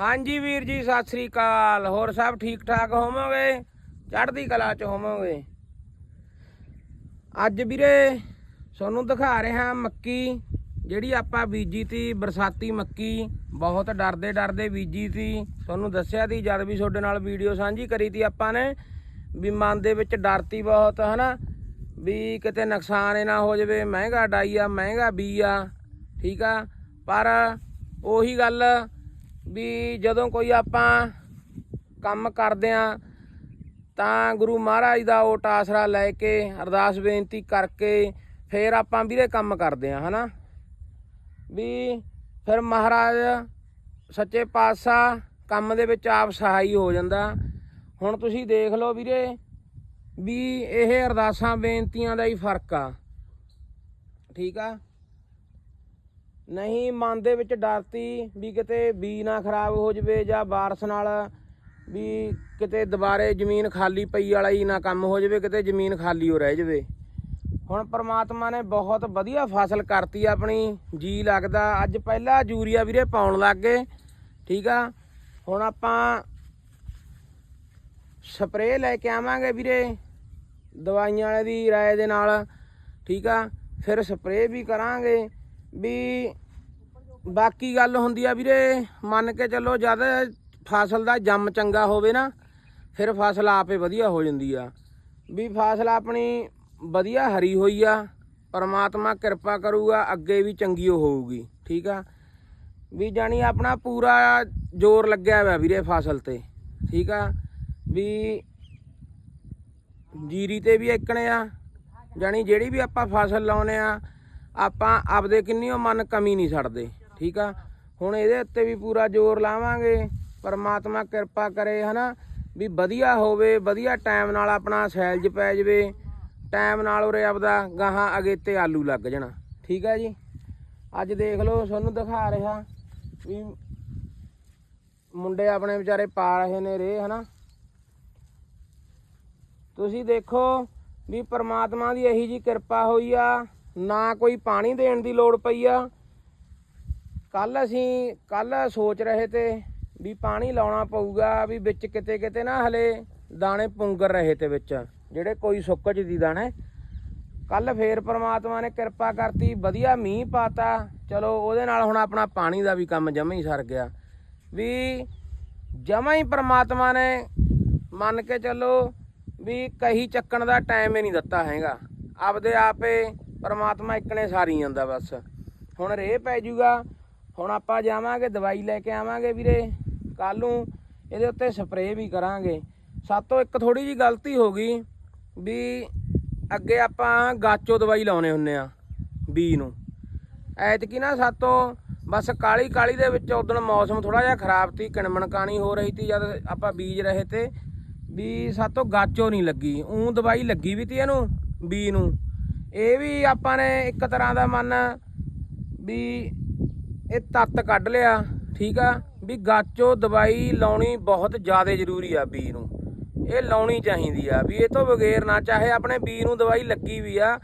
ਹਾਂਜੀ ਵੀਰ ਜੀ, ਸਤਿ ਸ੍ਰੀ ਅਕਾਲ। ਹੋਰ ਸਭ ਠੀਕ ਠਾਕ ਹੋਵੋਗੇ? ਚੜ੍ਹਦੀ ਕਲਾ ਚ ਹੋਵੋਗੇ? ਅੱਜ ਵੀਰੇ, ਤੁਹਾਨੂੰ ਦਿਖਾ ਰਿਹਾ ਮੱਕੀ, ਜਿਹੜੀ ਆਪਾਂ ਬੀਜੀ ਤੀ, ਬਰਸਾਤੀ ਮੱਕੀ। ਬਹੁਤ ਡਰਦੇ ਡਰਦੇ ਬੀਜੀ ਤੀ। ਤੁਹਾਨੂੰ ਦੱਸਿਆ ਤੀ, ਜਦ ਵੀ ਤੁਹਾਡੇ ਨਾਲ ਵੀਡੀਓ ਸਾਂਝੀ ਕਰੀ ਤੀ ਆਪਾਂ ਨੇ, ਵੀ ਮਨ ਦੇ ਵਿੱਚ ਡਰ ਤੀ ਬਹੁਤ, ਹਨਾ? ਵੀ ਕਿਤੇ ਨੁਕਸਾਨ ਹੀ ਨਾ ਹੋ ਜਾਵੇ, ਮਹਿੰਗਾ ਡਾਈ ਆ, ਮਹਿੰਗਾ ਬੀ ਆ, ਠੀਕ ਆ? ਪਰ ਉਹੀ ਗੱਲ ਵੀ ਜਦੋਂ ਕੋਈ ਆਪਾਂ ਕੰਮ ਕਰਦੇ ਆ ਤਾਂ ਗੁਰੂ ਮਹਾਰਾਜ ਦਾ ਓਟ ਆਸਰਾ ਲੈ ਕੇ, ਅਰਦਾਸ ਬੇਨਤੀ ਕਰਕੇ ਫਿਰ ਆਪਾਂ ਵੀਰੇ ਕੰਮ ਕਰਦੇ ਆ ਹਨਾ? ਵੀ ਫਿਰ ਮਹਾਰਾਜ ਸੱਚੇ ਪਾਤਸ਼ਾਹ ਕੰਮ ਦੇ ਵਿੱਚ ਆਪ ਸਹਾਈ ਹੋ ਜਾਂਦਾ। ਹੁਣ ਤੁਸੀਂ ਦੇਖ ਲਓ ਵੀਰੇ ਵੀ ਇਹ ਅਰਦਾਸਾਂ, ਬੇਨਤੀਆਂ ਦਾ ਹੀ ਫ਼ਰਕ ਆ। ਠੀਕ ਆ? ਨਹੀਂ, ਮਨ ਦੇ ਵਿੱਚ ਡਰਤੀ ਵੀ ਕਿਤੇ ਬੀ ਨਾ ਖਰਾਬ ਹੋ ਜਵੇ ਜਾਂ ਬਾਰਸ਼ ਨਾਲ ਵੀ ਕਿਤੇ ਦੁਬਾਰੇ ਜ਼ਮੀਨ ਖਾਲੀ ਪਈ ਵਾਲਾ ਹੀ ਨਾ ਕੰਮ ਹੋ ਜਵੇ, ਕਿਤੇ ਜ਼ਮੀਨ ਖਾਲੀ ਹੋ ਰਹਿ ਜਵੇ। ਹੁਣ ਪ੍ਰਮਾਤਮਾ ਨੇ ਬਹੁਤ ਵਧੀਆ ਫਸਲ ਕਰਤੀ ਆਪਣੀ, ਜੀ ਲੱਗਦਾ। ਅੱਜ ਪਹਿਲਾ ਯੂਰੀਆ ਵੀਰੇ ਪਾਉਣ ਲੱਗ ਗਏ, ਠੀਕ ਆ? ਹੁਣ ਆਪਾਂ ਸਪਰੇਅ ਲੈ ਕੇ ਆਵਾਂਗੇ ਵੀਰੇ, ਦਵਾਈਆਂ ਵਾਲੇ ਦੀ ਰਾਏ ਦੇ ਨਾਲ, ਠੀਕ ਆ? ਫਿਰ ਸਪਰੇਅ ਵੀ ਕਰਾਂਗੇ। ਵੀ ਬਾਕੀ ਗੱਲ ਹੁੰਦੀ ਆ ਵੀਰੇ, ਮੰਨ ਕੇ ਚੱਲੋ ਜਦ ਫਸਲ ਦਾ ਜੰਮ ਚੰਗਾ ਹੋਵੇ ਨਾ, ਫਿਰ ਫਸਲ ਆਪੇ ਵਧੀਆ ਹੋ ਜਾਂਦੀ ਆ। ਵੀ ਫਸਲ ਆਪਣੀ ਵਧੀਆ ਹਰੀ ਹੋਈ ਆ, ਪਰਮਾਤਮਾ ਕਿਰਪਾ ਕਰੂਗਾ, ਅੱਗੇ ਵੀ ਚੰਗੀ ਓ ਹੋਊਗੀ, ਠੀਕ ਆ? ਵੀ ਜਾਣੀ ਆਪਣਾ ਪੂਰਾ ਜ਼ੋਰ ਲੱਗਿਆ ਹੋਇਆ ਵੀਰੇ ਫਸਲ ਤੇ, ਠੀਕ ਆ? ਵੀ ਜੀਰੀ ਤੇ ਵੀ ਇੱਕਣੇ ਆ, ਜਾਣੀ ਜਿਹੜੀ ਵੀ ਆਪਾਂ ਫਸਲ ਲਾਉਨੇ ਆ ਆਪਾਂ ਆਪਦੇ ਕਿੰਨੀਓ ਮਨ ਕਮੀ ਨਹੀਂ ਛੱਡਦੇ, ਠੀਕ ਆ? ਹੁਣ ਇਹਦੇ ਉੱਤੇ ਵੀ ਪੂਰਾ ਜ਼ੋਰ ਲਾਵਾਂਗੇ, ਪਰਮਾਤਮਾ ਕਿਰਪਾ ਕਰੇ, ਹਨਾ? ਵੀ ਵਧੀਆ ਹੋਵੇ, ਵਧੀਆ ਟਾਈਮ ਨਾਲ ਆਪਣਾ ਸੈਲਜ ਪੈ ਜਾਵੇ, ਟਾਈਮ ਨਾਲ ਉਰੇ ਆਪਦਾ ਗਾਹਾਂ ਅਗੇਤੇ ਆਲੂ ਲੱਗ ਜਾਣਾ, ਠੀਕ ਆ ਜੀ? ਅੱਜ ਦੇਖ ਲਓ, ਤੁਹਾਨੂੰ ਦਿਖਾ ਰਿਹਾ ਵੀ ਮੁੰਡੇ ਆਪਣੇ ਵਿਚਾਰੇ ਪਾ ਰਹੇ ਨੇ ਰੇ ਹਨਾ? ਤੁਸੀਂ ਦੇਖੋ ਵੀ ਪਰਮਾਤਮਾ ਦੀ ਇਹੀ ਜੀ ਕਿਰਪਾ ਹੋਈ ਆ। ਨਾ ਕੋਈ ਪਾਣੀ ਦੇਣ ਦੀ ਲੋੜ ਪਈ ਆ। ਕੱਲ ਅਸੀਂ, ਕੱਲ ਸੋਚ ਰਹੇ ਤੇ ਵੀ ਪਾਣੀ ਲਾਉਣਾ ਪਊਗਾ ਵੀ ਵਿੱਚ ਕਿਤੇ ਕਿਤੇ ਨਾ ਹਲੇ ਦਾਣੇ ਪੁੰਗਰ ਰਹੇ ਤੇ ਵਿੱਚ, ਜਿਹੜੇ ਕੋਈ ਸੁੱਕ ਚ ਦੀ ਦਾਣੇ। ਕੱਲ ਫੇਰ ਪ੍ਰਮਾਤਮਾ ਨੇ ਕਿਰਪਾ ਕਰਤੀ, ਵਧੀਆ ਮੀਂਹ ਪਾਤਾ। ਚਲੋ ਉਹਦੇ ਨਾਲ ਹੁਣ ਆਪਣਾ ਪਾਣੀ ਦਾ ਵੀ ਕੰਮ ਜਮਾ ਹੀ ਸਰ ਗਿਆ। ਵੀ ਜਮਾ ਹੀ ਪ੍ਰਮਾਤਮਾ ਨੇ ਮੰਨ ਕੇ ਚੱਲੋ ਵੀ ਕਹੀ ਚੱਕਣ ਦਾ ਟਾਈਮ ਹੀ ਨਹੀਂ ਦਿੱਤਾ ਹੈਗਾ। ਆਪਦੇ ਆਪੇ ਪਰਮਾਤਮਾ ਇੱਕ ਨੇ ਸਾਰੀ ਜਾਂਦਾ ਬਸ। ਹੁਣ ਰੇਹ ਪੈ ਜੂਗਾ। ਹੁਣ ਆਪਾਂ ਜਾਵਾਂਗੇ, ਦਵਾਈ ਲੈ ਕੇ ਆਵਾਂਗੇ ਵੀਰੇ। ਕੱਲ ਨੂੰ ਇਹਦੇ ਉੱਤੇ ਸਪਰੇਅ ਵੀ ਕਰਾਂਗੇ। ਸਾਤੋਂ ਇੱਕ ਥੋੜੀ ਜੀ ਗਲਤੀ ਹੋ ਗਈ ਵੀ ਅੱਗੇ ਆਪਾਂ ਗਾਚੋ ਦਵਾਈ ਲਾਉਨੇ ਹੁੰਨੇ ਆ, ਬੀ ਨੂੰ। ਐਤਕੀ ਨਾ ਸਾਤੋਂ ਬਸ ਕਾਲੀ ਕਾਲੀ ਦੇ ਵਿੱਚ ਉਦੋਂ ਮੌਸਮ ਥੋੜਾ ਜਿਹਾ ਖਰਾਬ ਸੀ, ਕਿਣਮਣਕਾਣੀ ਹੋ ਰਹੀ ਸੀ ਜਦ ਆਪਾਂ ਬੀਜ ਰਹੇ ਤੇ। ਵੀ ਸਾਤੋਂ ਗਾਚੋ ਨਹੀਂ ਲੱਗੀ। ਉਂ ਦਵਾਈ ਲੱਗੀ ਵੀ ਤੀ ਇਹਨੂੰ, ਬੀ ਨੂੰ। ਇਹ ਵੀ ਆਪਾਂ ਨੇ ਇੱਕ ਤਰ੍ਹਾਂ ਦਾ ਮੰਨ ਵੀ ਇਹ ਤੱਤ ਕੱਢ ਲਿਆ, ਠੀਕ ਆ? ਵੀ ਗਾਚੋ ਦਵਾਈ ਲਾਉਣੀ ਬਹੁਤ ਜ਼ਿਆਦਾ ਜ਼ਰੂਰੀ ਆ ਬੀ ਨੂੰ। ਇਹ ਲਾਉਣੀ ਚਾਹੀਦੀ ਆ, ਵੀ ਇਹ ਤੋਂ ਬਗੈਰ ਨਾ, ਚਾਹੇ ਆਪਣੇ ਬੀ ਨੂੰ ਦਵਾਈ ਲੱਗੀ ਵੀ ਆ,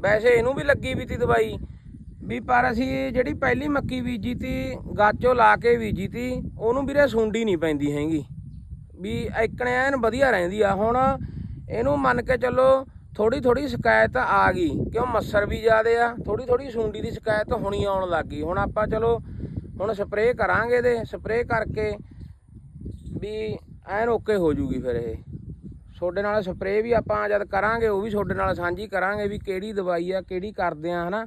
ਵੈਸੇ ਇਹਨੂੰ ਵੀ ਲੱਗੀ ਵੀ ਤੀ ਦਵਾਈ। ਵੀ ਪਰ ਅਸੀਂ ਜਿਹੜੀ ਪਹਿਲੀ ਮੱਕੀ ਬੀਜੀ ਤੀ, ਗਾਚੋ ਲਾ ਕੇ ਬੀਜੀ ਤੀ, ਉਹਨੂੰ ਵੀਰੇ ਸੁੰਡੀ ਨਹੀਂ ਪੈਂਦੀ ਹੈਗੀ। ਵੀ ਐਕਣੇ ਐਨ ਵਧੀਆ ਰਹਿੰਦੀ ਆ, ਹੁਣ ਇਹਨੂੰ ਮੰਨ ਕੇ ਚੱਲੋ ਥੋੜੀ ਥੋੜੀ ਸ਼ਿਕਾਇਤ ਆ ਗਈ, ਕਿਉਂ ਮੱਛਰ ਵੀ ਜ਼ਿਆਦੇ ਆ? ਥੋੜੀ ਥੋੜੀ ਸੁੰਡੀ ਦੀ ਸ਼ਿਕਾਇਤ ਹੁਣੀ ਆਉਣ ਲੱਗ ਗਈ। ਹੁਣ ਆਪਾਂ ਚਲੋ, ਹੁਣ ਸਪਰੇਅ ਕਰਾਂਗੇ ਦੇ ਸਪਰੇਅ ਕਰਕੇ ਵੀ ਐਨ ਓਕੇ ਹੋ ਜੂਗੀ ਫਿਰ ਇਹ। ਤੁਹਾਡੇ ਨਾਲ ਸਪਰੇਅ ਵੀ ਆਪਾਂ ਜਦ ਕਰਾਂਗੇ, ਉਹ ਵੀ ਤੁਹਾਡੇ ਨਾਲ ਸਾਂਝੀ ਕਰਾਂਗੇ ਵੀ ਕਿਹੜੀ ਦਵਾਈ ਆ, ਕਿਹੜੀ ਕਰਦੇ ਆ, ਹਨਾ?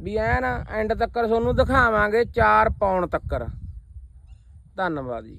ਵੀ ਐਨ ਐਂਡ ਤੱਕ ਤੁਹਾਨੂੰ ਦਿਖਾਵਾਂਗੇ 4 ਪਾਉਣ ਤੱਕ ਧੰਨਵਾਦ ਜੀ।